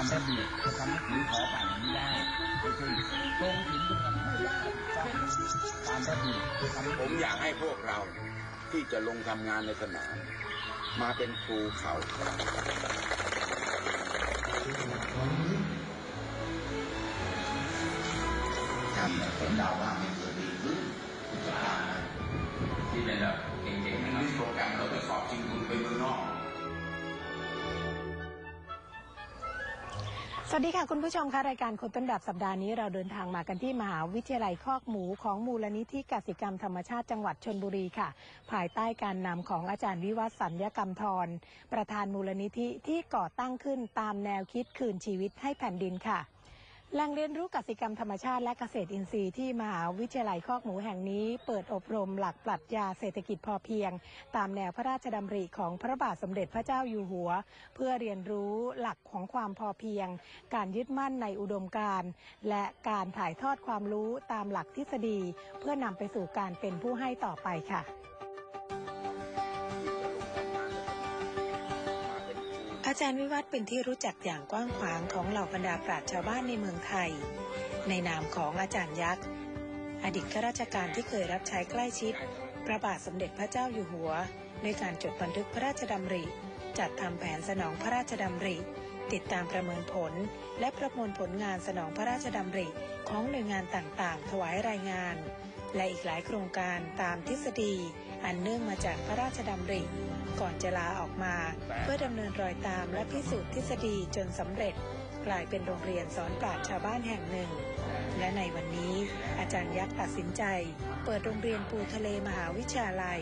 ามระเบียบจะทำหนังสือขอผ่านนี้ได้ไม่ใช่ตรงถึงตรงนั้นไม่ได้ตามระเบียบจะทำผมอยากให้พวกเราที่จะลงทำงานในสนามมาเป็นครูเขาทำเนี่ยผมเดาว่ามันจะดีขึ้นจะผ่านที่เป็นแบบเก่งๆนะครับโปรแกรมเราไปสอบจริงคุณไปเมืองนอก สวัสดีค่ะ คุณผู้ชมค่ะรายการคนต้นแบบสัปดาห์นี้เราเดินทางมากันที่มหาวิทยาลัยคอกหมูของมูลนิธิกสิกรรมธรรมชาติจังหวัดชนบุรีค่ะ ภายใต้การนำของอาจารย์วิวัฒน์สัญญกรรมทรประธานมูลนิธิที่ก่อตั้งขึ้นตามแนวคิดคืนชีวิตให้แผ่นดินค่ะ แหล่งเรียนรู้กสิกรรมธรรมชาติและเกษตรอินทรีย์ที่มหาวิทยาลัยคอกหมูแห่งนี้ เปิดอบรมหลักปรัชญาเศรษฐกิจพอเพียง ตามแนวพระราชดำริของพระบาทสมเด็จพระเจ้าอยู่หัว เพื่อเรียนรู้หลักของความพอเพียง การยึดมั่นในอุดมการณ์และการถ่ายทอดความรู้ตามหลักทฤษฎี เพื่อนำไปสู่การเป็นผู้ให้ต่อไปค่ะ อาจารย์วิวัฒน์เป็นที่รู้จักอย่างกว้างขวางของเหล่าบรรดาปราชญ์ชาวบ้านในเมืองไทย ในนามของอาจารย์ยักษ์ อดีตข้าราชการที่เคยรับใช้ใกล้ชิด พระบาทสมเด็จพระเจ้าอยู่หัวในการจดบันทึกพระราชดำริ จัดทำแผนสนองพระราชดำริ ติดตามประเมินผล และประมวลผลงานสนองพระราชดำริของหน่วยงานต่างๆ ถวายรายงาน และอีกหลายโครงการตามทฤษฎี อันเนื่องมาจากพระราชดำริ ก่อนจะลาออกมา เพื่อดำเนินรอยตามและพิสูจน์ทฤษฎีจนสำเร็จ กลายเป็นโรงเรียนสอนปราชญ์ชาวบ้านแห่งหนึ่ง และในวันนี้อาจารย์ยักษ์ตัดสินใจ เปิดโรงเรียนปูทะเลมหาวิทยาลัย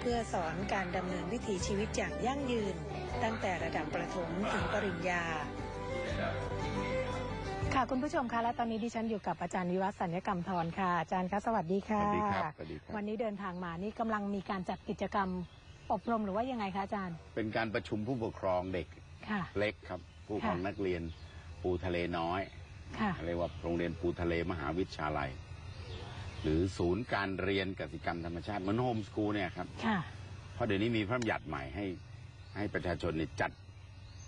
เพื่อสอนการดำเนินวิถีชีวิตอย่างยั่งยืน ตั้งแต่ระดับประถมถึงปริญญาค่ะคุณผู้ชมคะและตอนนี้ดิฉันอยู่กับอาจารย์วิวัฒน์สัญญกรรมทรค่ะอาจารย์คะสวัสดีสค่ะวัสดีครับสวัสดีครับวันนี้เดินทางมานี่กำลังมีการจัดกิจกรรม อบรมหรือว่ายังไงคะอาจารย์ เป็นการประชุมผู้ปกครองเด็กค่ะเล็กครับ ผู้ปกครองค่ะนักเรียนปูทะเลน้อยค่ะเรียกว่าโรงเรียนปูทะเลมหาวิทยาลัย หรือศูนย์การเรียนกสิกรรมธรรมชาติเหมือนโฮมสกูลเนี่ยครับค่ะเพราะเดี๋ยวนี้มีพระบัญญัติใหม่ให้ให้ประชาชนเนี่ยจัด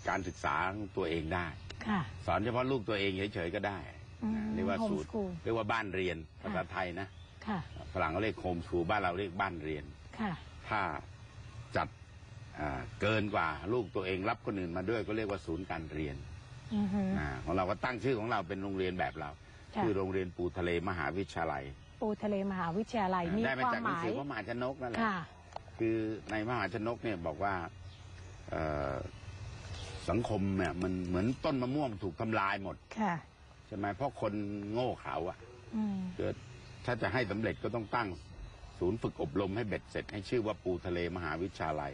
การศึกษาของตัวเองได้ค่ะสอนเฉพาะลูกตัวเองเฉยๆก็ได้อืมเรียกว่าศูนย์ homeschool เรียกว่าบ้านเรียนภาษาไทยนะค่ะฝรั่งเขาเรียกโฮมสกูลบ้านเราเรียกบ้านเรียนค่ะถ้าจัดอ่า เกินกว่าลูกตัวเองรับคนอื่นมาด้วยก็เรียกว่าศูนย์การเรียนอือฮึ อาของเราก็ตั้งชื่อของเราเป็นโรงเรียนแบบเราค่ะ คือโรงเรียนปูทะเลมหาวิทยาลัยปูทะเลมหาวิทยาลัยมีได้มาความจากหหนังมายสือพระมหาชนกนั่นแหละ ค่ะ คือในมหาชนกเนี่ยบอกว่าเอ่อสังคมเนี่ยมันเหมือนต้นมะม่วงถูกทำลายหมดค่ะใช่ไหมเพราะคนโง่เขาอะอืมเกิดถ้าจะให้สำเร็จก็ต้องตั้งศูนย์ฝึกอบรมให้เบ็ดเสร็จ ให้ชื่อว่าปูทะเลมหาวิทยาลัย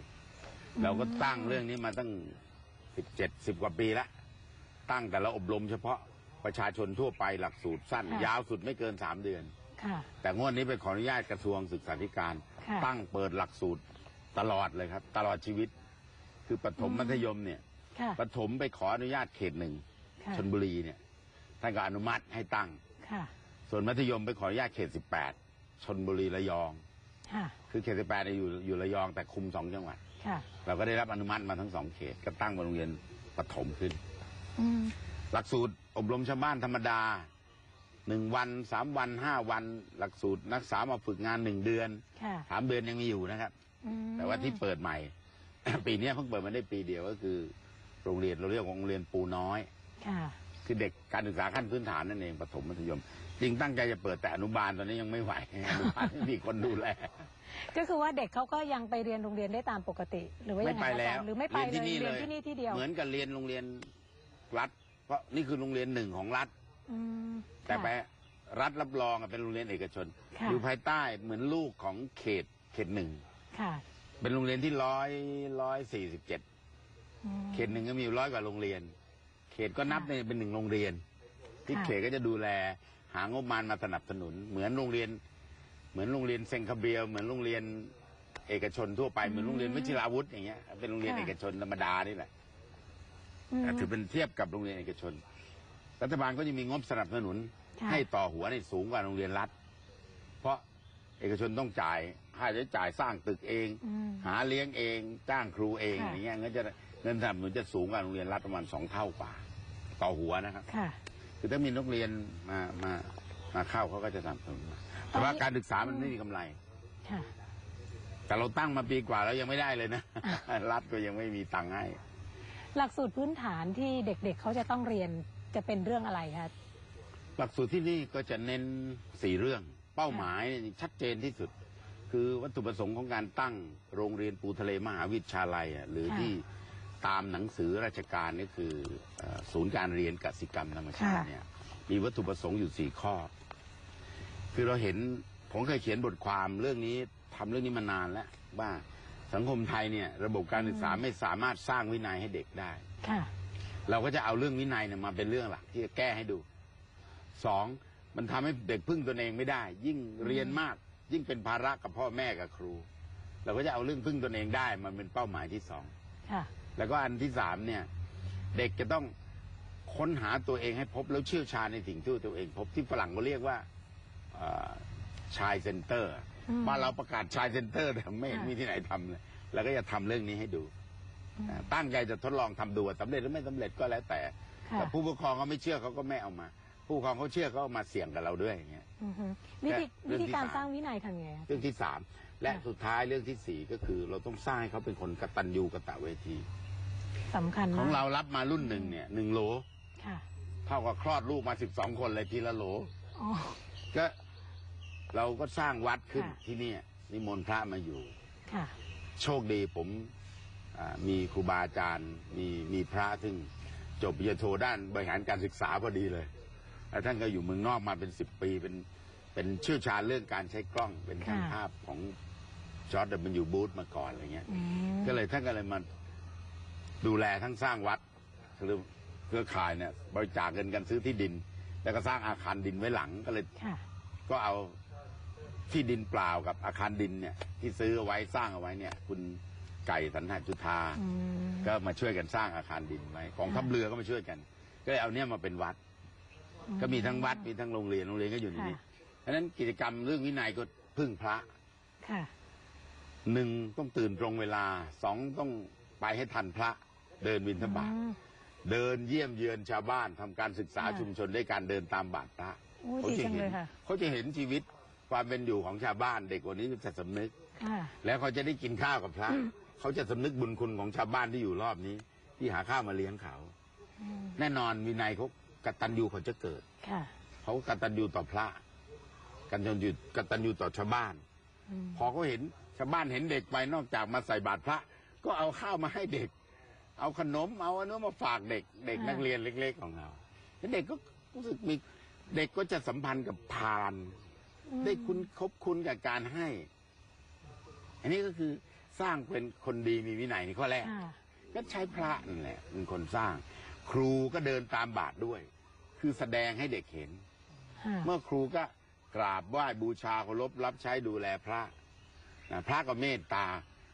เราก็ตั้งเรื่องนี้มาตั้งสิบเจ็ดสิบกว่าปีละตั้งแต่เราอบรมเฉพาะประชาชนทั่วไปหลักสูตรสั้นยาวสุดไม่เกินสามเดือน ค่ะ แต่งวดนี้ไปขออนุญาตกระทรวงศึกษาธิการ ค่ะ ตั้งเปิดหลักสูตรตลอดเลยครับ ตลอดชีวิต คือปฐมมัธยมเนี่ยค่ะปฐมไปขออนุญาตเขตหนึ่งค่ะชนบุรีเนี่ยท่านก็อนุมัติให้ตั้ง ค่ะส่วนมัธยมไปขออนุญาตเขตสิบแปดชนบุรีระยอง ค่ะ คือเขตสิบแปดเนี่ยอยู่อยู่ระยองแต่คุมสองจังหวัดค่ะ เราก็ได้รับอนุมัติมาทั้งสองเขต ก็ตั้งเป็นโรงเรียนปฐมขึ้นอืมหลักสูตรอบรมชาวบ้านธรรมดาหนึ่งวันสามวันห้าวัน หลักสูตรนักศึกษามาฝึกงานหนึ่งเดือนค่ะสามเดือนยังมีอยู่นะครับอืมแต่ว่าที่เปิดใหม่ ปีเนี้ยเพิ่งเปิดมาได้ปีเดียวก็คือ โรงเรียนเราเรียกว่าโรงเรียนปูน้อยค่ะคือเด็กการศึกษาขั้นพื้นฐานนั่นเองปฐมมัธยมจริงตั้งใจจะเปิดแต่อนุบาลตอนนี้ยังไม่ไหวอนุบาลไม่มีคนดูแล ก็คือว่าเด็กเขาก็ยังไปเรียนโรงเรียนได้ตามปกติ หรือว่าไม่ยังไงไปคะอาแล้จารวย์หรือไม่ไปเลยเรียนที่นี่เรียนเลยที่นี่ที่เดียวเหมือนกับเรียนโรงเรียนรัฐ เพราะนี่คือโรงเรียนหนึ่งของรัฐ อืมแต่ไปค่ะ รัฐรับรองอะเป็นโรงเรียนเอกชน ค่ะ อยู่ภายใต้เหมือนลูกของเขตเขตหนึ่งค่ะเป็นโรงเรียนที่ร้อยร้อยสี่สิบเจ็ดอืม เขตหนึ่งก็มีอยู่ร้อยกว่าโรงเรียน เขตก็นับค่ะเนี่ยเป็นหนึ่งโรงเรียน ที่ค่ะ เขตก็จะดูแลหางบประมาณมาสนับสนุน เหมือนโรงเรียนเห มือนโรงเรียนเซงคาเบียลเหมือนโรงเรียนเอกชนทั่วไปเหมือนโรงเรียนวิชิราวุธอย่างเงี้ยเป็นโรงเรียนเอกชนธรรมดานี่แหละอืมแต่ถือเป็นเทียบกับโรงเรียนเอกชน รัฐบาลก็จะมีงบสนับสนุนค่ะให้ต่อหัวในสูงกว่าโรงเรียนรัฐ เพราะเอกชนต้องจ่ายค่าใช้จ่ายสร้างตึกเองอืมหาเลี้ยงเองจ้างครูเองค่ะอย่างเงี้ยเงินจะเงินสนับสนุนจะสูงกว่าโรงเรียนรัฐประมาณสองเท่ากว่า ต่อหัวนะครับค่ะคือถ้ามีนักเรียนมามามาเข้าเขาก็จะทำทุน แต่ว่าการศึกษามันไม่มีกำไร ค่ะ แต่เราตั้งมาปีกว่าแล้วยังไม่ได้เลยนะ รัฐก็ยังไม่มีตังค์ให้ หลักสูตรพื้นฐานที่เด็กๆเขาจะต้องเรียนจะเป็นเรื่องอะไรคะ หลักสูตรที่นี่ก็จะเน้นสี่เรื่อง เป้าหมายเนี่ยชัดเจนที่สุด คือวัตถุประสงค์ของการตั้งโรงเรียนปูทะเลมหาวิทยาลัยอะหรือค่ะที่ตามหนังสือราชการนี่คือเอ่อศูนย์การเรียนกสิกรรมธรรมชาติค่ะเนี่ยมีวัตถุประสงค์อยู่สี่ข้อ คือเราเห็นผมเคยเขียนบทความเรื่องนี้ทำเรื่องนี้มานานแล้วว่าสังคมไทยเนี่ย ระบบการศึกษาไม่สามารถสร้างวินัยให้เด็กได้ค่ะเราก็จะเอาเรื่องวินัยเนี่ยมาเป็นเรื่องหลักที่จะแก้ให้ดูสองมันทำให้เด็กพึ่งตนเองไม่ได้ ยิ่งเรียนมาก ยิ่งเป็นภาระกับพ่อแม่กับครู เราก็จะเอาเรื่องพึ่งตนเองได้ มันเป็นเป้าหมายที่สองค่ะแล้วก็อันที่สามเนี่ย เด็กจะต้องค้นหาตัวเองให้พบแล้วเชี่ยวชาญในสิ่งที่ตัวเองพบที่ฝรั่งเขาเรียกว่า ชายเซ็นเตอร์อืมบ้านเราประกาศชายเซ็นเตอร์แต่ไม่เห็นค่ะมีที่ไหนทำเลยเราก็จะทำเรื่องนี้ให้ดูอ่าตั้งใจจะทดลองทำดูว่าสำเร็จหรือไม่สำเร็จก็แล้วแต่ค่ะแต่ผู้ปกครองเขาไม่เชื่อเขาก็ไม่เอามา ผู้ปกครองเขาเชื่อเขาเอามาเสี่ยงกับเราด้วยอย่างเงี้ยอือฮึวิธีเรื่วิองที่ธีการสามสร้างวินัยทำไงคะเรื่องที่สามและค่ะสุดท้ายเรื่องที่สี่ก็คือ เราต้องสร้างให้เขาเป็นคนกตัญญูกตเวทีสำคัญขมาอกงเรารับมารุ่นหนึ่งเนี่ยหนึ่งโหลค่ะเท่ากับคลอดลูกมาสิบสองคนเลยทีละโหลอ๋อก็ เราก็สร้างวัดขึ้นค่ะ ที่เนี่ยนิมนต์พระมาอยู่ ค่ะ โชคดีผมอ่ามีครูบาอาจารย์มีมีพระซึ่งจบปริญญาโทด้านบริหารการศึกษาพอดีเลยแล้วท่านก็อยู่เมืองนอกมาเป็นสิบปีเป็นเป็นเชี่ยวชาญเรื่องการใช้กล้องเป็นช่างค่ะ ภาพของจอร์ดมันอยู่บูธมาก่อนอะไรเงี้ย อืมก็เลยท่านก็เลยมาดูแลทั้งสร้างวัดคือเครือข่ายเนี่ยบริจาคเงินกันซื้อที่ดิน แล้วก็สร้างอาคารดินไว้หลังก็เลย ค่ะ ก็เอา ที่ดินเปล่ากับอาคารดินเนี่ยที่ซื้อเอาไว้สร้างเอาไว้เนี่ย คุณไก่สันหจุธาอืมก็มาช่วยกันสร้างอาคารดินไว้กองทัพเรือก็มาช่วยกัน ก็เลยเอาเนี่ยมาเป็นวัด ก็มีทั้งวัดมีทั้งโรงเรียนโรงเรียนก็อยู่ในนี้ค่ะเพราะฉะนั้นกิจกรรมเรื่องวินัยก็พึ่งพระค่ะหนึ่งต้องตื่นตรงเวลาสองต้องไปให้ทันพระเดินบิณฑบาตอืมเดินเยี่ยมเยือนชาวบ้านทำการศึกษาค่ะชุมชนด้วยการเดินตามบาทพระโอ้ยเขาดีจะจังเห็เลนยค่ะเขาจะเห็นชีวิต ความเป็นอยู่ของชาวบ้านเด็กวันนี้จะสำนึก ค่ะ แล้วเขาจะได้กินข้าวกับพระ เขาจะสำนึกบุญคุณของชาวบ้านที่อยู่รอบนี้ ที่หาข้าวมาเลี้ยงเขาอืมแน่นอนวินัยเขากตัญญูเขาจะเกิด ค่ะ เขากตัญญูต่อพระกตัญญูกตัญญูต่อชาวบ้าน อืม พอเขาเห็นชาวบ้านเห็นเด็กไปนอกจากมาใส่บาตรพระ ก็เอาข้าวมาให้เด็ก เอาขนมเอาอันนู้นมาฝากเด็ก เด็กนักเรียนเล็ก ๆ ของเราแล้วเด็กก็รู้สึกมีเด็กก็จะสัมพันธ์กับพาน ได้คุณคบคุณกับการให้ อันนี้ก็คือสร้างเป็นคนดีมีวินัยในข้อแรกค่ะก็ใช้พระนั่นแหละเป็นคนสร้าง ครูก็เดินตามบาทด้วย คือแสดงให้เด็กเห็นค่ะเมื่อครูก็กราบไหว้บูชาเคารพรับใช้ดูแลพระนะพระก็เมตตา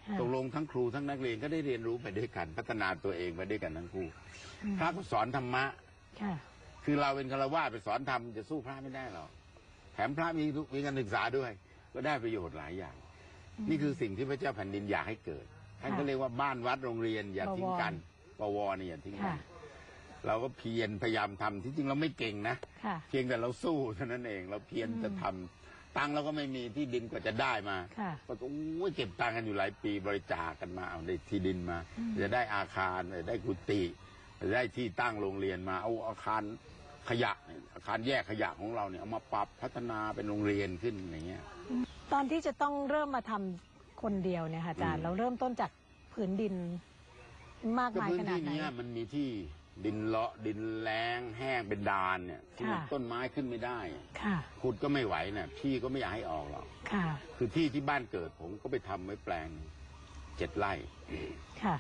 ค่ะตกลงทั้งครูทั้งนักเรียนก็ได้เรียนรู้ไปด้วยกัน พัฒนาตัวเองไปด้วยกันทั้งคู่อืมพระก็สอนธรรมะค่ะคือเราเป็นฆราวาสไปสอนธรรมจะสู้พระไม่ได้หรอก แถมพระมีมีการศึกษาด้วย ก็ได้ประโยชน์หลายอย่าง นี่คือสิ่งที่พระเจ้าแผ่นดินอยากให้เกิด ท่านก็เรียกว่าบ้านวัดโรงเรียนอย่าทิ้งกันปวนี่อย่าทิ้งกัค่ะนเราก็เพียรพยายามทำที่จริงเราไม่เก่งนะค่ะเพียงแต่เราสู้เท่านั้นเอง เราเพียรจะทำตังค์เราก็ไม่มีที่ดินกว่าจะได้มาค่ะก็โอ้ยเก็บตังค์กันอยู่หลายปีบริจาคกันมาเอาได้ที่ดินมาอืมจะได้อาคารได้กุฏิจะได้ที่ตั้งโรงเรียนมาเอาอาคาร ขยะเนี่ยอาคารแยกขยะของเราเนี่ยเอามาปรับพัฒนาเป็นโรงเรียนขึ้นอย่างเงี้ย ตอนที่จะต้องเริ่มมาทำคนเดียวเนี่ยค่ะอาจารย์อืมเราเริ่มต้นจากผืนดินมากก็มายพื้นขนาดที่ไหน เนี้ยมันมีที่ดินเลาะดินแล้งแห้งเป็นดานเนี่ยที่ค่ะ ต้นไม้ขึ้นไม่ได้ค่ะ ขุดก็ไม่ไหวเนี่ยพี่ก็ไม่อยากให้ออกหรอกค่ะ คือที่ที่บ้านเกิดผมก็ไปทำไว้แปลงเจ็ดไร่ ค่ะ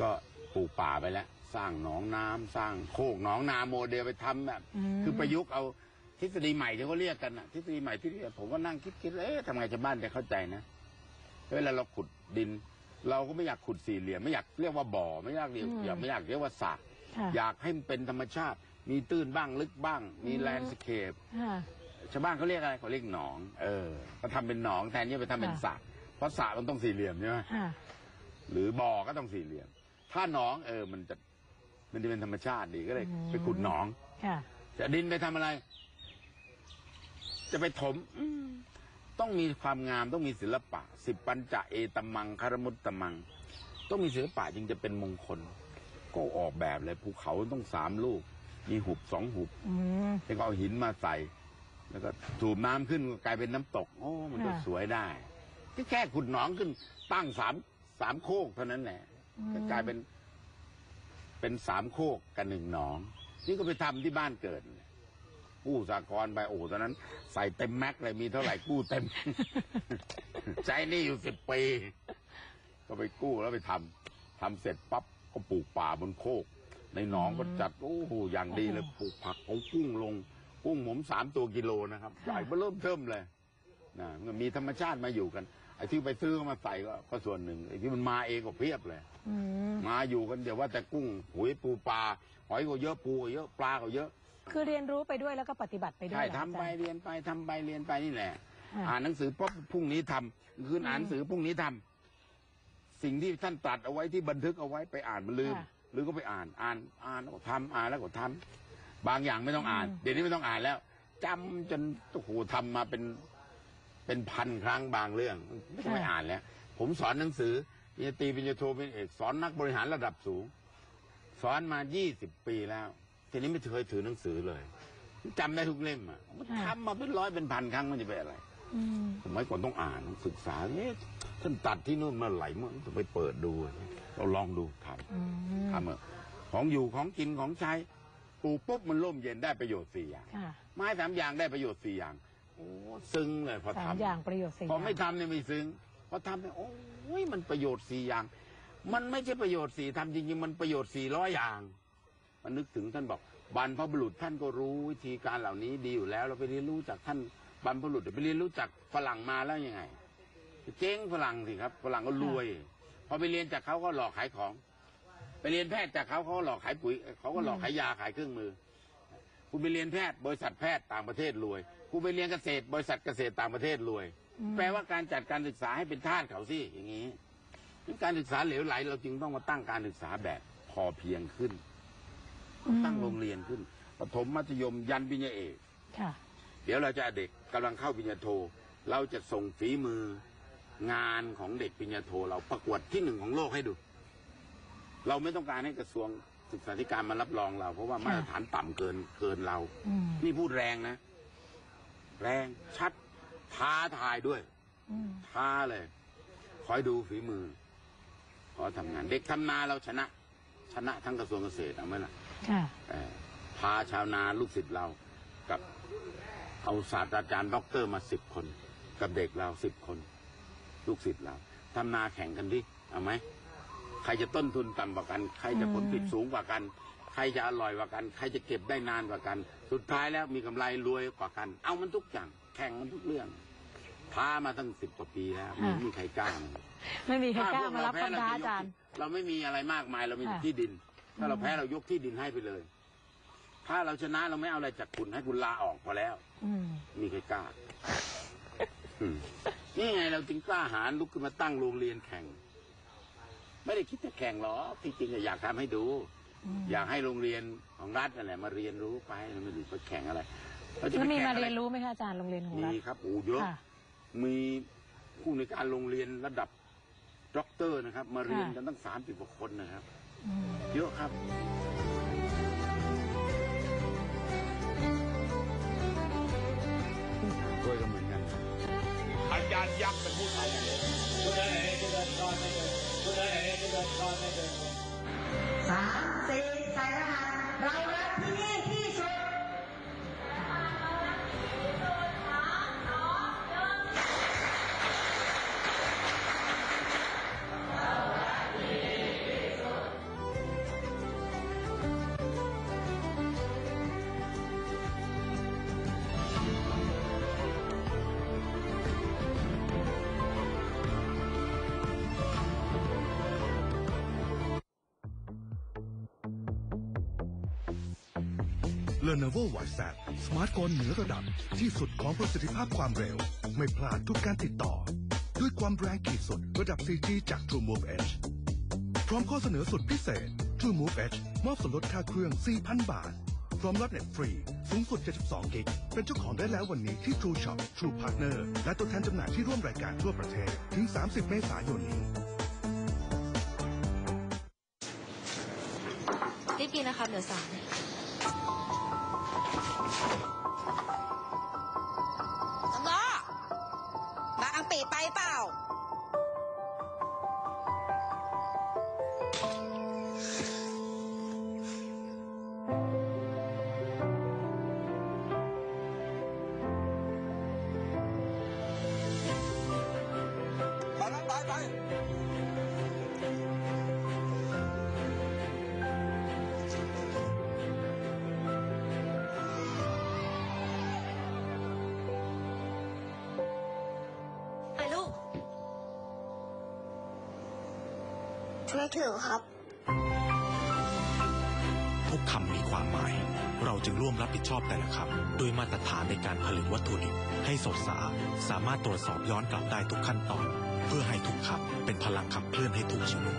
ก็ปลูกป่าไปแล้ว สร้างหนองน้ำสร้างโคกหนองนาโมเดลไปทำแบบอืมคือประยุกต์เอาทฤษฎีใหม่ที่เขาเรียกกันนะทฤษฎีใหม่ที่เรียกผมก็นั่งคิดคิดเอ๊ะทำไงชาวบ้านจะเข้าใจนะเวลาเราขุดดิน เราก็ไม่อยากขุดสี่เหลี่ยมไม่อยากเรียกว่าบ่อไม่อยากเรียกอืมอยากไม่อยากเรียกว่าสระค่ะอยากให้มันเป็นธรรมชาติ มีตื้นบ้างลึกบ้าง มีอืมแลนด์สเคปค่ะชาวบ้านเขาเรียกอะไรเขาเรียกหนอง เออก็ทำเป็นหนองแทนที่จะไปทำเป็นค่ะสระเพราะสระมันต้องสี่เหลี่ยมใช่ไหมค่ะหรือบ่อก็ต้องสี่เหลี่ยม ถ้าหนองเออมันจะ มันจะเป็นธรรมชาติดีก็เลยอืมไปขุดหนองค่ะจะดินไปทำอะไร จะไปถม อืมต้องมีความงามต้องมีศิลปะ สิบปัญจะเอตมังคารมุตตมัง ต้องมีศิลปะจึงจะเป็นมงคล ก็ออกแบบเลยภูเขาต้องสามลูก มีหุบสองหุบอืมแล้วก็เอาหินมาใส่ แล้วก็สูบน้ำขึ้นก็กลายเป็นน้ำตก โอ้ มันก็ค่ะสวยได้ก็แค่ขุดหนองขึ้นตั้งสามสามโคกเท่านั้นแหละก็กลายเป็น เป็นสามโคกกันหนึ่งหนอง นี่ก็ไปทำที่บ้านเกิดกู้สากรไปโอ้ตอนนั้น ใส่เต็มแม็กเลยมีเท่าไหร่กู้เต็ม ใช้นี่อยู่สิบปี ก็ไปกู้แล้วไปทำทำเสร็จปั๊บก็ปลูกป่าบนโคก ในหนองก็จัดโอ้โหอย่างดีเลยปลูกผักของกุ้งลง กุ้งผมสามตัวกิโลนะครับใหญ่เบ้อเริ่มเทิมเลย นะมันมีธรรมชาติมาอยู่กันไอ้ที่ไปซื้อมาใส่ก็ก็ส่วนหนึ่งไอ้ที่มันมาเองก็เพียบเลย อืมมาอยู่กันเดี๋ยวว่าแต่กุ้งหุยปูปลาหอยก็เยอะปูก็เยอะปลาก็เยอะ คือเรียนรู้ไปด้วยแล้วก็ปฏิบัติไปด้วยใช่เหรอทำไปอาจารย์เรียนไปทำไปเรียนไปนี่แหละ ค่ะ อ่านหนังสือปุ๊บพรุ่งนี้ทำคืนอ่านหนังสือพรุ่งนี้ทำสิ่งที่ท่านตรัสเอาไว้ที่บันทึกเอาไว้ไปอ่านมันลืมค่ะหรือก็ไปอ่านอ่านอ่านแล้วก็ทำอ่านแล้วก็ทำบางอย่างไม่ต้องอ่าน อืม เดี๋ยวนี้ไม่ต้องอ่านแล้วจำจนโอ้โหทำมาเป็น เป็นพันครั้งบางเรื่องไม่ต้องไปอ่านแล้ว ผมสอนหนังสือปริญญาตรีปริญญาโทเป็นเอกสอนนักบริหารระดับสูง สอนมา20ปีแล้ว ทีนี้ไม่เคยถือหนังสือเลยจำได้ทุกเล่มอะมันทำมาเป็นร้อยเป็นพันครั้งมันจะไปอะไร อืม สมัยก่อนต้องอ่านต้องศึกษาเอ๊ะท่านตัดที่นู่นเมื่อไหร่เมื่อต้องไปเปิดดูเราลองดูทอืมำทำเถอะของอยู่ของกินของใช้ปลูกปุ๊บมันร่มเย็นได้ประโยชน์สี่อย่าง ค่ะ ไม้สามอย่างได้ประโยชน์สี่อย่างโอ้ซึ้งเลยพอสามทำอย่างประโยชน์สี่พอไม่ย่างทำเนี่ยไม่ซึ้งพอทำเนี่ยโอ้ยมันประโยชน์สี่อย่าง มันไม่ใช่ประโยชน์สี่ทำจริงๆ มันประโยชน์สี่ร้อยอย่าง มันนึกถึงท่านบอกบรรพบุรุษท่านก็รู้วิธีการเหล่านี้ดีอยู่แล้ว เราไปเรียนรู้จากท่านบรรพบุรุษไปเรียนรู้จากฝรั่งมาแล้วยังไงเจ๊งฝรั่งสิครับฝรั่งก็รวย พอไปเรียนจากเขาก็หลอกขายของ ไปเรียนแพทย์จากเขาเขาก็หลอกขายปุ๋ยเขาก็หลอกขายยาขายเครื่องมือ คุณไปเรียนแพทย์บริษัทแพทย์ต่างประเทศรวย คุณไปเรียนเกษตร บริษัทเกษตรต่างประเทศรวยอืมแปลว่าการจัดการศึกษาให้เป็นทาสเขาสิอย่างนี้การศึกษาเหลวไหล เราจึงต้องมาตั้งการศึกษาแบบพอเพียงขึ้นอืมตั้งโรงเรียนขึ้นประถมมัธยมยันปริญญาเอกค่ะเดี๋ยวเราจะเด็กกำลังเข้าปริญญาโท เราจะส่งฝีมืองานของเด็กปริญญาโท เราประกวดที่หนึ่งของโลกให้ดู เราไม่ต้องการให้กระทรวงศึกษาธิการมารับรองเรา เพราะว่ามาตรฐานต่ำเกินเกินเราอืมนี่พูดแรงนะ แรงชัด ท้าทายด้วยอืมท้าเลย คอยดูฝีมือ ขอทำงาน เด็กทำนาเราชนะ ชนะทั้งกระทรวงเกษตรเอาไหมล่ะค่ะเอ่อพาชาวนาลูกศิษย์เรากับเอาศาสตราจารย์ด็อกเตอร์มาสิบคน กับเด็กเราสิบคน ลูกศิษย์เราทำนาแข่งกันดิเอาไหมใครจะต้นทุนต่ำกว่ากัน ใครจะผลผลิตสูงกว่ากัน ใครจะอร่อยกว่ากัน ใครจะเก็บได้นานกว่ากัน สุดท้ายแล้วมีกำไรรวยกว่ากัน เอามันทุกอย่าง แข่งมันทุกเรื่องท้ามาตั้งสิบกว่าปีแล้วไม่มีใครกล้ามันไม่มีใครกล้าถ้พวมารับแพ้คำท้าอาจารย์ เราไม่มีอะไรมากมายเรามีค่ะที่ดิน ถ้าเราอืมแพ้เรายกที่ดินให้ไปเลย ถ้าเราชนะเราไม่เอาอะไรจากคุณให้คุณลาออกพอแล้วอืมมีใครกล้าอืมนี่ไงเราจึงกล้าหาญลุกขึ้นมาตั้งโรงเรียนแข่ง ไม่ได้คิดจะแข่งหรอกที่จริงอะอยากทำให้ดู อืมอยากให้โรงเรียนของรัฐนั่นแหละมาเรียนรู้ไปเราไม่ได้ไปแข่งอะไรเราจะแล้วไปมีแข่งมาอะไรเรียนรู้ไหมคะอาจารย์โรงเรียนของมีรัฐครับโอ้เยอะ ค่ะ มีผู้ในวยการโรงเรียนระดับด็อกเตอร์นะครับ มาเรียนค่ะ กันตั้งสามสิบกว่าคนนะครับ อืม เยอะครับ ด้วยก็เหมือนกันอาจารย์ยักษ์เป็นผู้ทำผู้ใ Lenovo WhatsApp สมาร์ทโฟนเหนือระดับที่สุดของประสิทธิภาพความเร็ว ไม่พลาดทุกการติดต่อ ด้วยความแรงขีดสุดระดับ 4G จาก TrueMove Edge พร้อมข้อเสนอสุดพิเศษ True Move Edge มอบส่วนลดค่าเครื่อง 4,000 บาท พร้อมรับเน็ตฟรี สูงสุด 72 กิก เป็นเจ้าของได้แล้ววันนี้ที่ True Shop True Partner และตัวแทนจำหน่ายที่ร่วมรายการทั่วประเทศถึง 30 เมษายนนี้รีบกินนะครับเดี๋ยวสาย ไม่ถือครับ ทุกคำมีความหมาย เราจึงร่วมรับผิดชอบแต่ละคำด้วยมาตรฐานในการผลิตวัตถุดิบให้สดสะอาดสามารถตรวจสอบย้อนกลับได้ทุกขั้นตอน เพื่อให้ทุกคำเป็นพลังขับเคลื่อนให้ทุกชีวิต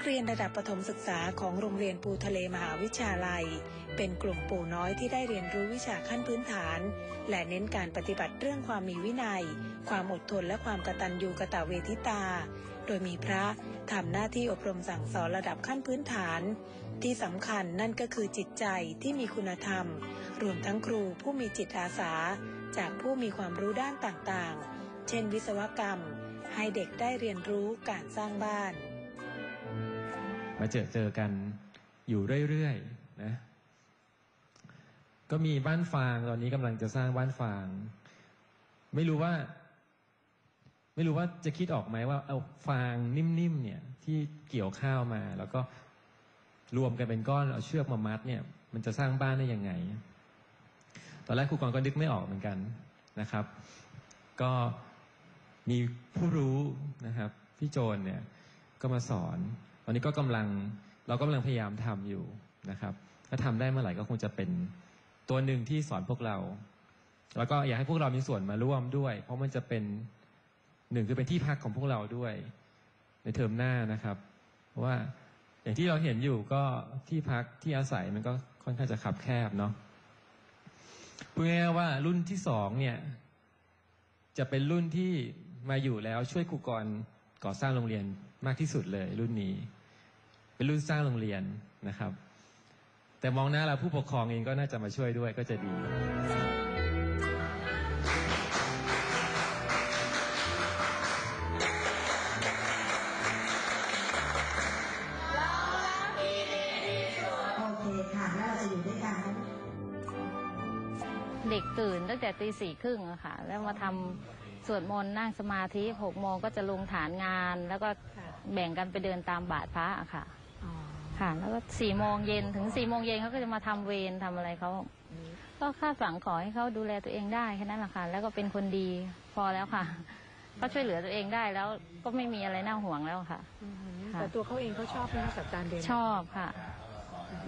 กเรียนระดับประถมศึกษาของโรงเรียนปูทะเลมหาวิทยาลัย เป็นกลุ่มปู่น้อยที่ได้เรียนรู้วิชาขั้นพื้นฐาน และเน้นการปฏิบัติเรื่องความมีวินัย ความอดทนและความกตัญญูกตะเวทิตา โดยมีพระทำหน้าที่อบรมสั่งสอนระดับขั้นพื้นฐาน ที่สำคัญนั่นก็คือจิตใจที่มีคุณธรรม รวมทั้งครูผู้มีจิตอาสา จากผู้มีความรู้ด้านต่างๆ เช่นวิศวกรรม ให้เด็กได้เรียนรู้การสร้างบ้าน มาเจอเจอกันอยู่เรื่อยๆนะก็มีบ้านฟางตอนนี้กำลังจะสร้างบ้านฟาง ไม่รู้ว่า ไม่รู้ว่าจะคิดออกไหมว่าเอาฟางนิ่มๆเนี่ย ที่เกี่ยวข้าวมา แล้วก็รวมกันเป็นก้อนเอาเชือกมามัดเนี่ย มันจะสร้างบ้านได้ยังไง ตอนแรกครูกรก็นึกไม่ออกเหมือนกันนะครับ ก็มีผู้รู้นะครับพี่โจนเนี่ยก็มาสอน อนนี้ก็กำลังเราก็กำลังพยายามทำอยู่นะครับ ถ้าทำได้เมื่อไหร่ก็คงจะเป็นตัวหนึ่งที่สอนพวกเรา แล้วก็อยากให้พวกเรามีส่วนมาร่วมด้วย เพราะมันจะเป็นหนึ่งคือเป็นที่พักของพวกเราด้วย ในเทอมหน้านะครับ เพราะว่าอย่างที่เราเห็นอยู่ก็ที่พักที่อาศัยมันก็ค่อนข้างจะขับแคบเนาะพูดง่ายๆว่ารุ่นที่สองเนี่ย จะเป็นรุ่นที่มาอยู่แล้วช่วยครูกรก่อสร้างโรงเรียนมากที่สุดเลยรุ่นนี้ เป็นรุ่นสร้างโรงเรียนนะครับ แต่มองหน้าเราผู้ปกครองเองก็น่าจะมาช่วยด้วยก็จะดีโอเคค่ะแล้วเราจะอยู่ด้วยกันนะเด็กตื่นตั้งแต่ตีสี่ครึ่งอะค่ะ แล้วมาทำสวดมนต์นั่งสมาธิหกโมงก็จะลงฐานงาน แล้วก็แบ่งกันไปเดินตามบาทพระอะค่ะ ค่ะ แล้วก็สี่โมงเย็นถึงสี่โมงเย็นเขาก็จะมาทำเวรทำอะไรเขาก็คาดหวังขอให้เขาดูแลตัวเองได้แค่นั้นแหละค่ะ แล้วก็เป็นคนดีพอแล้วค่ะก็ช่วยเหลือตัวเองได้แล้วก็ไม่มีอะไรน่าห่วงแล้วค่ะค่ะแต่ตัวเขาเองเขาชอบไหมคะกับการเรียนชอบค่ะ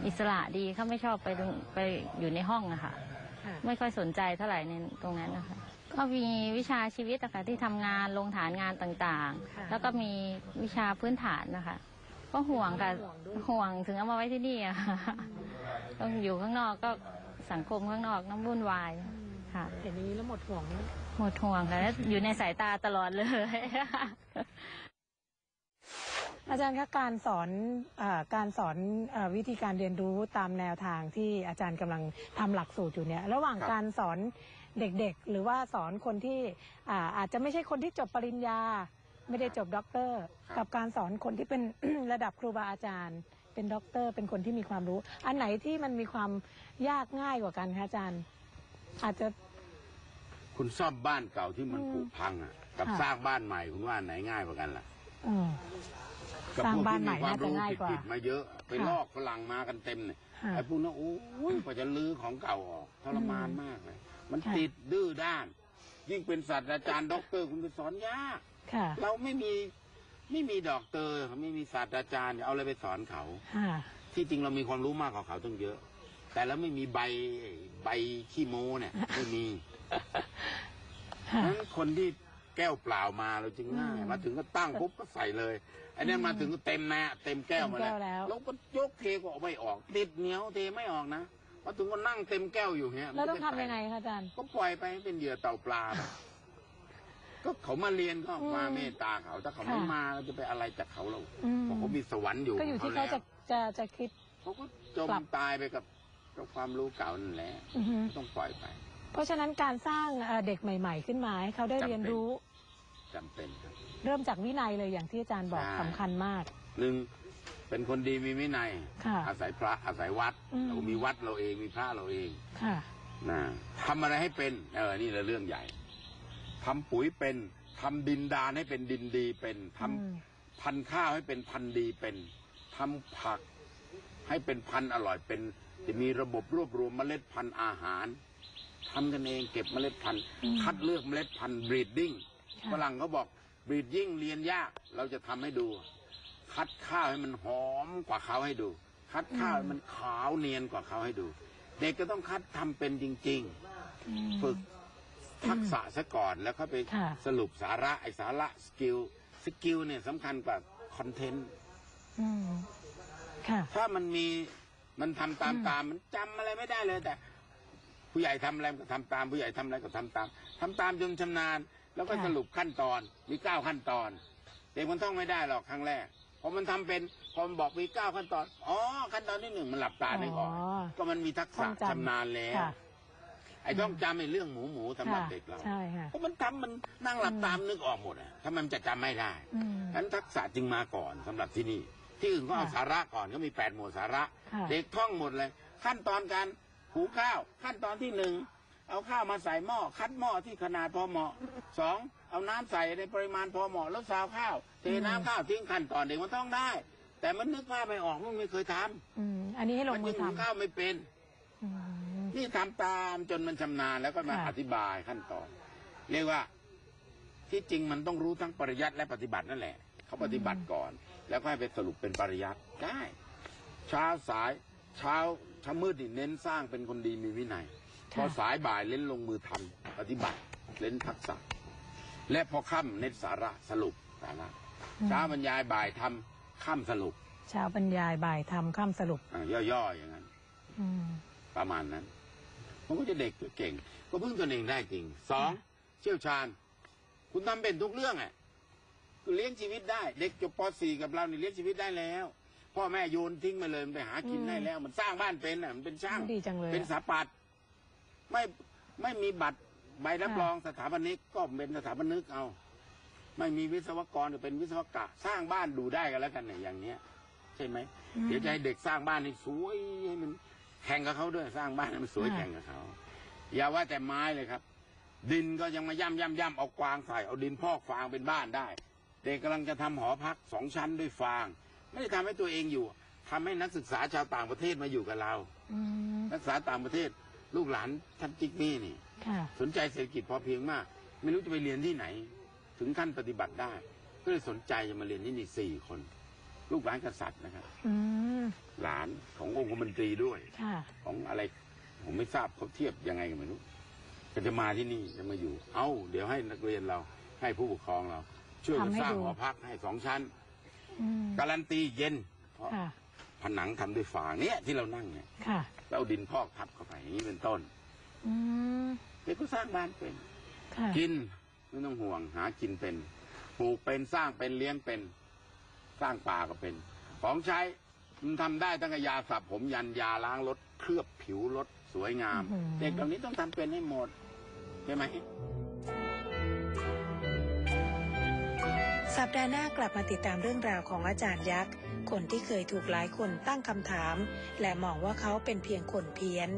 อิสระดีเขาไม่ชอบไปตรงไปอยู่ในห้องอะค่ะค่ะ ไม่ค่อยสนใจเท่าไหร่ในตรงนั้นนะคะก็มีวิชาชีวิตนะคะที่ทำงานลงฐานงานต่างค่ะๆแล้วก็มีวิชาพื้นฐานนะคะ ก็ห่วงค่ะห่วงด้วยห่วงถึงเอามาไว้ที่นี่อะค่ะต้องอยู่ข้างนอกก็สังคมข้างนอกน้ำวุ่นวายค่ะเห็นอย่างนี้แล้วหมดห่วงไหมหมดห่วงค่ะแล้วอยู่ในสายตาตลอดเลย อาจารย์คะการสอนเออการสอนเออวิธีการเรียนรู้ตามแนวทางที่อาจารย์กำลังทำหลักสูตรอยู่เนี่ย ระหว่างครับการสอนเด็กๆ หรือว่าสอนคนที่อ่าอาจจะไม่ใช่คนที่จบปริญญา ไม่ได้จบด็อกเตอร์ กับการสอนคนที่เป็น ระดับครูบาอาจารย์ เป็นด็อกเตอร์ เป็นคนที่มีความรู้ อันไหนที่มันมีความยากง่ายกว่ากันคะอาจารย์ อาจจะ คุณซ่อมบ้านเก่าที่มันอืมผุพังอะ กับค่ะ สร้างบ้านใหม่คุณว่าอันไหนง่ายกว่ากันล่ะเออ กับสร้างพวกบ้านที่ใหม่มีความน่าจะรู้ง่ายกว่าผิดๆมาเยอะ ไปค่ะลอกฝรั่งมากันเต็มเนี่ยค่ะไอ้พวกนั้นโอ้ยกว่าจะลื้อของเก่าออกทรมานมากเลยมันค่ะ ติดดื้อด้าน ยิ่งเป็นศาสตราจารย์ด็อกเตอร์คุณไปสอนยาก ค่ะ เราไม่มีไม่มีด็อกเตอร์ไม่มีศาสตราจารย์เอาอะไรไปสอนเขา ค่ะ ที่จริงเรามีความรู้มากกว่าเขาต้องเยอะ แต่แล้วไม่มีใบใบขี้โม้เนี่ยไม่มีค่ะนั้นคนที่แก้วเปล่ามาเราจึงง่ายอืมมาถึงก็ตั้งปุ๊บก็ใส่เลยไอ้นี่มาถึงก็เต็มนะเต็มแก้วมาเต็มแก้วแล้วแล้วก็ยกเทก็ไม่ออก ติดเหนียวเทไม่ออกนะมาถึงก็นั่งเต็มแก้วอยู่เงี้ยแล้วต้องมันก็ทำม่ยังไงคะอาจารย์ก็ปล่อยไปให้เป็นเหยื่อเต่าปลาไป ก็เขามาเรียนก็อืมมาเมตตาเขาถ้าเขาไม่ค่ะมาเราจะไปอะไรจากเขาเราอืมเพราะเขามีสวรรค์อยู่ก็อยู่ที่ขเขาแล้วจะจะจะคิดเขาก็จมปรับตายไปกับกับความรู้เก่านั่นแหละอือฮึต้องปล่อยไป เพราะฉะนั้นการสร้างเอ่อเด็กใหม่ ๆ ขึ้นมาให้เขาได้จำเป็นเรียนรู้จำเป็นครับ เริ่มจากวินัยเลยอย่างที่อาจารย์บอกใช่สำคัญมากหนึ่งเป็นคนดีมีวินัยค่ะอาศัยพระอาศัยวัดอืมเรามีวัดเราเองมีพระเราเอง ค่ะนะทำอะไรให้เป็น เออนี่แหละเรื่องใหญ่ ทำปุ๋ยเป็นทำดินดานให้เป็นดินดีเป็นทำอืมพันธุ์ข้าวให้เป็นพันธุ์ดีเป็นทำผักให้เป็นพันธุ์อร่อยเป็นจะมีระบบรวบรวมเมล็ดพันธุ์อาหารทำกันเองเก็บเมล็ดพันธุ์อืมคัดเลือกเมล็ดพันธุ์ breeding ค่ะฝรั่งเขาบอก breeding เรียนยากเราจะทำให้ดู คัดข้าวให้มันหอมกว่าเขาให้ดู คัดข้าวให้มันขาวเนียนกว่าเขาให้ดู เด็กก็ต้องคัดทำเป็นจริงอืมๆฝึก ทักษะซะก่อนแล้วเขาไปค่ะสรุปสาระไอสาระสกิลสกิลเนี่ยสำคัญกว่าคอนเทนต์อืมค่ะถ้ามันมีมันทำตามอืมตามมันจำอะไรไม่ได้เลย แต่ ผู้ใหญ่ทำอะไรก็ทำตาม ผู้ใหญ่ทำอะไรก็ทำตามทำตามจนชำนาญ แล้วก็สรุปขั้นตอนมีเก้าขั้นตอนเด็กมันท่องไม่ได้หรอกครั้งแรกพอมันทำเป็นพอมันบอกมีเก้าขั้นตอนอ๋อขั้นตอนที่หนึ่งมันหลับตาได้ก่อนอ๋อก็มันมีทักท่ษะองจำชำนาญแล้วค่ะ ไอ้ท่องจำไอ้เรื่องหมูหมูสำหรับค่ะเด็กเรา ใช่ค่ะ เพราะมันทำมันนั่งหลับตามนึกออกหมดอะถ้ามันจะจำไม่ได้อืมฉะนั้นทักษะจึงมาก่อนสำหรับที่นี่ ที่อื่นก็เอาค่ะสาระก่อนก็มีแปดหมวดสาระ ค่ะ เด็กท่องหมดเลย ขั้นตอนการหูข้าว ขั้นตอนที่หนึ่งเอาข้าวมาใส่หม้อคัดหม้อที่ขนาดพอเหมาะสองเอาน้ำใส่ในปริมาณพอเหมาะแล้วซาวข้าวเทน้ำข้าวทิ้งขั้นตอนเด็กมันต้องได้ แต่มันนึกภาพไม่ออกมันไม่เคยทอืมอันนี้ให้ำลงมัมืยัอหุงทำข้าวไม่เป็น อืม นี่ทำตามจนมันชำนาญแล้วก็มาค่ะอธิบายขั้นตอน เรียกว่าที่จริงมันต้องรู้ทั้งปริยัติและปฏิบัตินั่นแหละเขาปฏิบัติก่อน แล้วก็ให้ไปสรุปเป็นปริยัติได้เช้าสายเช้าเช้ามืดนี่เน้นสร้างเป็นคนดีมีวินัยพอค่ะสายบ่ายเล่นลงมือทำปฏิบัติเล่นทักษะ และพอค่ำเน้นสาระสรุปสาระเช้าบรรยายบ่ายทำค่ำสรุปเช้าบรรยายบ่ายทำค่ำสรุปอ่าย่อๆอย่างนั้น อืมประมาณนั้น มันก็จะเด็กเก่ง ก็พึ่งตนเองได้จริงสองเชี่ยวชาญ คุณทำเป็นทุกเรื่องอะคือเลี้ยงชีวิตได้ เด็กจบป .4 กับเรานี่เลี้ยงชีวิตได้แล้ว พ่อแม่โยนทิ้งไปเลยมันไปหากินอืมได้แล้ว มันสร้างบ้านเป็นอะมันเป็นช่างดีจังเลยเป็นสถาปัตย์ไม่ไม่มีบัตรใบรับรองสถาปนิกก็เป็นสถาปนิกเอา ไม่มีวิศวกรก็เป็นวิศวกะ สร้างบ้านดูได้กันแล้วกันเนี่ยอย่างเนี้ย ใช่ไหมอืมเดี๋ยวจะให้เด็กสร้างบ้านให้สวยให้มัน แข่งกับเขาด้วยสร้างบ้านให้มันสวยค่ะแข่งกับเขาอย่าว่าแต่ไม้เลยครับ ดินก็ยังมาย่ำย่ำย่ำเอากวางใส่เอาดินพอกฟางเป็นบ้านได้ เด็กกำลังจะทำหอพักสองชั้นด้วยฟาง ไม่ได้ทำให้ตัวเองอยู่ทำให้นักศึกษาชาวต่างประเทศมาอยู่กับเราอืมนักศึกษาต่างประเทศ ลูกหลานท่านจิกมี่นี่ค่ะสนใจเศรษฐกิจพอเพียงมาก ไม่รู้จะไปเรียนที่ไหน ถึงขั้นปฏิบัติได้ ก็เลยสนใจจะมาเรียนที่นี่สี่คน ลูกหลานกษัตริย์นะครับอืมหลานขององคมนตรีด้วย ค่ะ ของอะไร ผมไม่ทราบเขาเทียบยังไงกันไม่รู้ก็จะมาที่นี่จะมาอยู่ เอ้า เดี๋ยวให้นักเรียนเราให้ผู้ปกครองเรา ช่วยกันทำให้สร้างดู หอพักให้สองชั้น อืมการันตีเย็น เพราะค่ะ ผนังทำด้วยฟางเนี่ยที่เรานั่งเนี่ยค่ะ แล้วเอาดินพอกทับเข้าไปอย่างนี้เป็นต้นอืมเด็กก็สร้างบ้านเป็น ค่ะ กินไม่ต้องห่วงหากินเป็นปลูกเป็นสร้างเป็นเลี้ยงเป็น สร้างป่าก็เป็น ของใช้มันทำได้ตั้งแต่ยาสระผมยันยาล้างรถเคลือบผิวรถสวยงามอื้อหือเด็กเหล่านี้ต้องทำเป็นให้หมดใช่ไหมสัปดาห์หน้ากลับมาติดตามเรื่องราวของอาจารย์ยักษ์ คนที่เคยถูกหลายคนตั้งคำถาม และมองว่าเขาเป็นเพียงคนเพี้ยน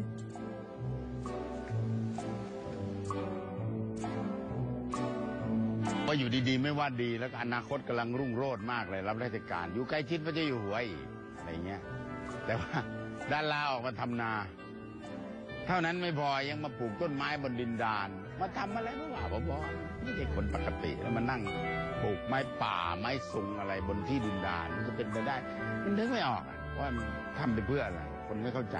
ว่าอยู่ดีๆ ไม่ว่าดีแล้วก็อนาคตกำลังรุ่งโรจน์มากเลยรับราชการอยู่ใกล้ชิดพระเจ้าอยู่หัวอีกอะไรเงี้ย แต่ว่าด้านลาออกมาทำนา เท่านั้นไม่พอยังมาปลูกต้นไม้บนดินดาน มาทำอะไรก็ว่าบอๆไม่ใช่คนปกติแล้วมานั่งปลูกไม้ป่าไม้สุงอะไรบนที่ดินดานมันจะเป็นไปได้ มันนึกไม่ออกอะว่ามันทำไปเพื่ออะไร คนไม่เข้าใจ